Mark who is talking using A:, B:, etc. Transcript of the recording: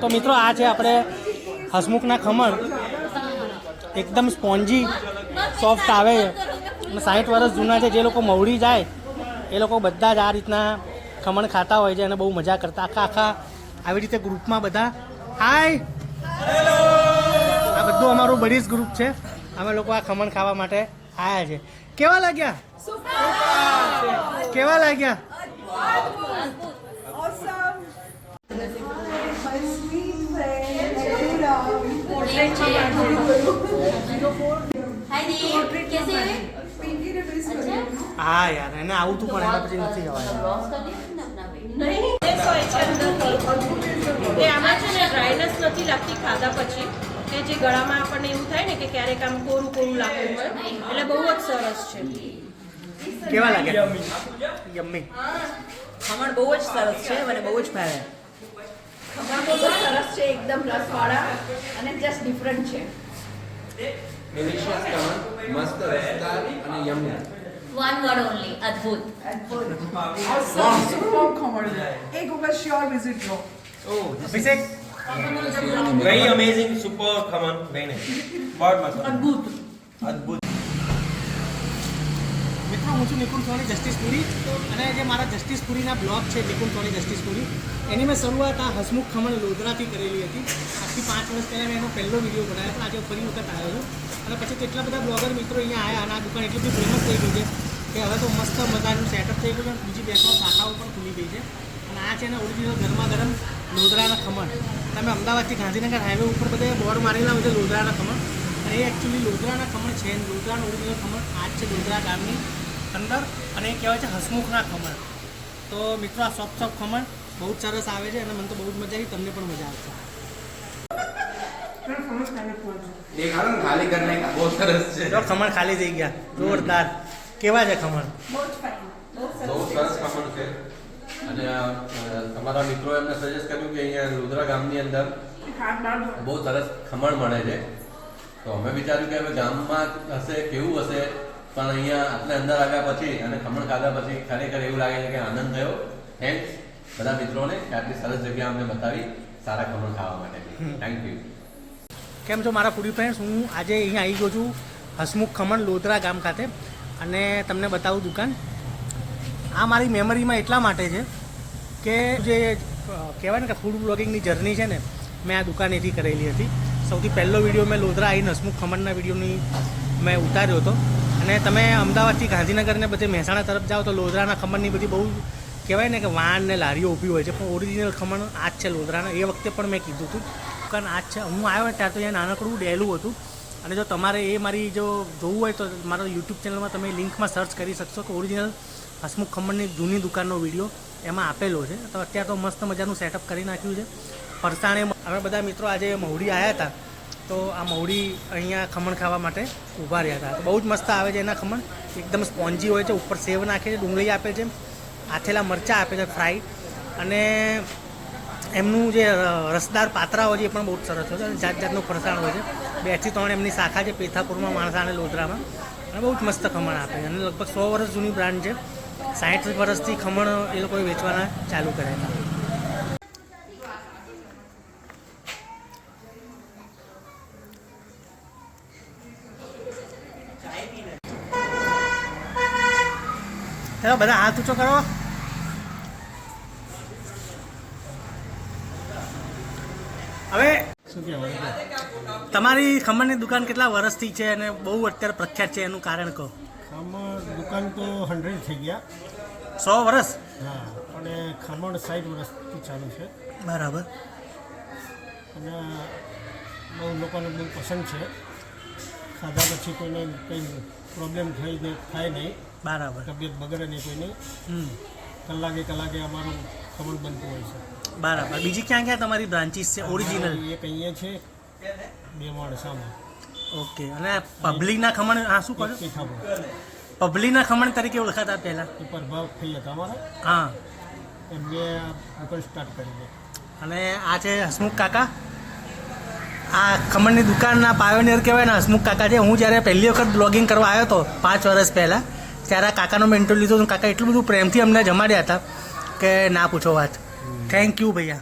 A: તો મિત્રો આ છે આપણે હસમુખના ખમણ. એકદમ સ્પોન્જી સોફ્ટ આવે અને સાઠ વર્ષ જૂના છે જે લોકો મવડી જાય એ લોકો બધા જ આ રીતના ખમણ ખાતા હોય છે અને બહુ મજા કરતા. આખા આખા આવી રીતે ગ્રુપમાં બધા. હાય આ બધું અમારું બડીસ ગ્રુપ છે. અમે લોકો આ ખમણ ખાવા માટે આવ્યા છે. કેવા લાગ્યા? કેવા લાગ્યા? હા યાર એને આવું તું પણ એના પછી નથી જવાય.
B: આમાં છે ને ડ્રાયનેસ નથી લાગતી ખાધા પછી કે જે ગળામાં આપણને એવું થાય ને કે ક્યારેક આમ કોરું કોરું લાગતું હોય એટલે બહુ જ સરસ છે.
A: કેવા લાગે? યમ્મી.
C: ખમણ બહુ જ સરસ છે મને બહુ જ ભાવે. બહુ ડિફરન્ટ છે
D: ડિલિશિયસ કમન મસ્ત રસદાર અને યમ્મી
E: વન વિઝિટ લો
F: ઓહ
A: મિત્રો હું છું નિકુંજ સોની, જસ્ટિસ પુરી. અને જે મારા જસ્ટિસ પુરીના બ્લોગ છે, નિકુંજ સોની, જસ્ટિસ પુરી, એની મેં શરૂઆત આ હસમુખ ખમણ લોધરાથી કરેલી હતી. આજથી પાંચ વર્ષ પહેલાં મેં એનો પહેલો વીડિયો બનાવ્યો પણ આજે ફરી વખત આવ્યો છું. અને પછી કેટલા બધા બ્લોગર મિત્રો અહીંયા આવ્યા અને આ દુકાન એટલી બધી ફેમસ થઈ ગઈ છે કે હવે તો મસ્ત મજાનું સેટઅપ થઈ ગયું છે બીજી બે ત્રણ શાખાઓ પણ ખુલી ગઈ છે. અને આ છે ને ઓરિજિનલ ગરમા ગરમ લોધરાના ખમણ. તમે અમદાવાદથી ગાંધીનગર હાઈવે ઉપર બધે બોર્ડ મારેલા હોય છે લોધરાના ખમણ. અને એ એકચ્યુઅલી લોધરાના ખમણ છે લોધરાનું ઓરિજિનલ ખમણ. આ છે લોધરા ગામની અંદર અને એ કહેવાય છે હસમુખના ખમણ. તો મિત્રો આ સોફ્ટ સોફ્ટ ખમણ બહુ જ સરસ આવે છે અને મને તો બહુ જ મજા આવી તમને પણ મજા આવશે.
D: દેખાડો ને ખાલી કરીને બહુ સરસ છે.
A: જો ખમણ ખાલી થઈ ગયા. જોરદાર. કેવા છે ખમણ?
D: બહુ સરસ ખમણ છે. અને તમારા મિત્રો એમને સજેસ્ટ કર્યું કે અહીંયા રુદ્રા ગામની અંદર બહુ સરસ ખમણ મળે છે. તો અમે વિચાર્યું કે હવે ગામમાં હશે કેવું હશે? પણ અહીંયા આપણે અંદર આવ્યા પછી અને ખમણ ખાધા પછી ખરેખર એવું લાગે છે કે આનંદ થયો. થેન્ક્સ બધા મિત્રોને આટલી સરસ જગ્યા અમને બતાવી સારા ખમણ ખાવા માટે થેન્ક યુ
A: કેમ છો મારા ફૂડી ફ્રેન્ડ્સ હું આજે અહીંયા આવી ગયો છું હસમુખ ખમણ લોધરા ગામ ખાતે અને તમને બતાવું દુકાન. આ મારી મેમરીમાં એટલા માટે છે કે જે કહેવાય ને કે ફૂડ બ્લોગિંગની જર્ની છે ને મેં આ દુકાનેથી કરેલી હતી. સૌથી પહેલો વીડિયો મેં લોધરા આવીને હસમુખ ખમણના વિડીયોની મેં ઉતાર્યો હતો. અને તમે અમદાવાદથી ગાંધીનગરને બધે મહેસાણા તરફ જાઓ તો લોધરાના ખમણની બધી બહુ કહેવાય ને કે વાન ને લારીઓ ઊભી હોય છે. પણ ઓરિજિનલ ખમણ આ જ છે લોધરાના. એ વખતે પણ મેં કીધું હતું. કારણ આ જ છે, હું આવ્યો ત્યાં તો અહીંયા નાનકડું ડેલું હતું. અને જો તમારે એ મારી જો જોવું હોય તો મારા યુટ્યુબ ચેનલમાં તમે લિંકમાં સર્ચ કરી શકશો કે ઓરિજિનલ હસમુખ ખમણની જૂની દુકાનનો વીડિયો એમાં આપેલો છે. તો અત્યારે તો મસ્ત મજાનું સેટઅપ કરી નાખ્યું છે. ફરસાણે અમે બધા મિત્રો આજે મહુડી આવ્યા હતા. તો આ મહુડી અહીંયા ખમણ ખાવા માટે ઊભા રહ્યા હતા. બહુ જ મસ્ત આવે છે એના ખમણ. એકદમ સ્પોન્જી હોય છે, ઉપર સેવ નાખે છે, ડુંગળી આપે છે, આથેલા મરચાં આપે છે ફ્રાય અને એમનું જે રસદાર પાત્રા હોય છે, એ પણ બહુ જ સરસ હોય છે. અને જાત જાતનું ફરસાણ હોય છે. બેથી ત્રણ એમની શાખા છે, પેથાપુરમાં માણસા અને લોધરામાં. અને બહુ જ મસ્ત ખમણ આપે છે. અને લગભગ સો વર્ષ જૂની બ્રાન્ડ છે. સાઠ વર્ષથી ખમણ એ લોકોએ વેચવાના ચાલુ કર્યા હતા. ચાલો બધા હાથ ઊંચો કરો. હવે શું કહેવાય તમારી ખમણની દુકાન કેટલા વર્ષથી છે અને બહુ અત્યારે પ્રખ્યાત છે એનું કારણ કહો.
G: ખમણ દુકાન તો હંડ્રેડ થઈ ગયા.
A: સો વર્ષ?
G: હા અને ખમણ સાઠ વર્ષથી ચાલુ છે.
A: બરાબર.
G: અને બહુ લોકોને બહુ પસંદ છે. ખાધા પછી કોઈને કંઈ પ્રોબ્લેમ થઈ થાય નહીં.
A: બરાબર.
G: તબિયત બગડે નહીં કોઈની કલાકે કલાકે અમારું ખબર બનતું હોય છે.
A: બરાબર. બીજી ક્યાં ક્યાં તમારી બ્રાન્ચીસ છે? ઓરિજિનલ
G: એક અહીંયા છે બે માણસામાં
A: ઓકે. અને પબ્લિકના ખમણ આ શું
G: પીઠાપુર
A: પબ્લિકના ખમણ તરીકે ઓળખાતા પહેલાં.
G: પ્રભાવ થઈ હતા અમારા.
A: હા.
G: એમને દુકાન સ્ટાર્ટ કરી
A: અને આ છે હસમુખ કાકા. આ ખમણની દુકાનના પાયોનિયર કહેવાય ને હસમુખ કાકા છે. હું જ્યારે પહેલી વખત બ્લોગિંગ કરવા આવ્યો હતો પાંચ વર્ષ પહેલાં. ત્યારે આ કાકાનો મેં ઇન્ટરવ્યૂ લીધો કાકા એટલું બધું પ્રેમથી અમને જમાડ્યા હતા કે ના પૂછો વાત. Thank you Bhaiya.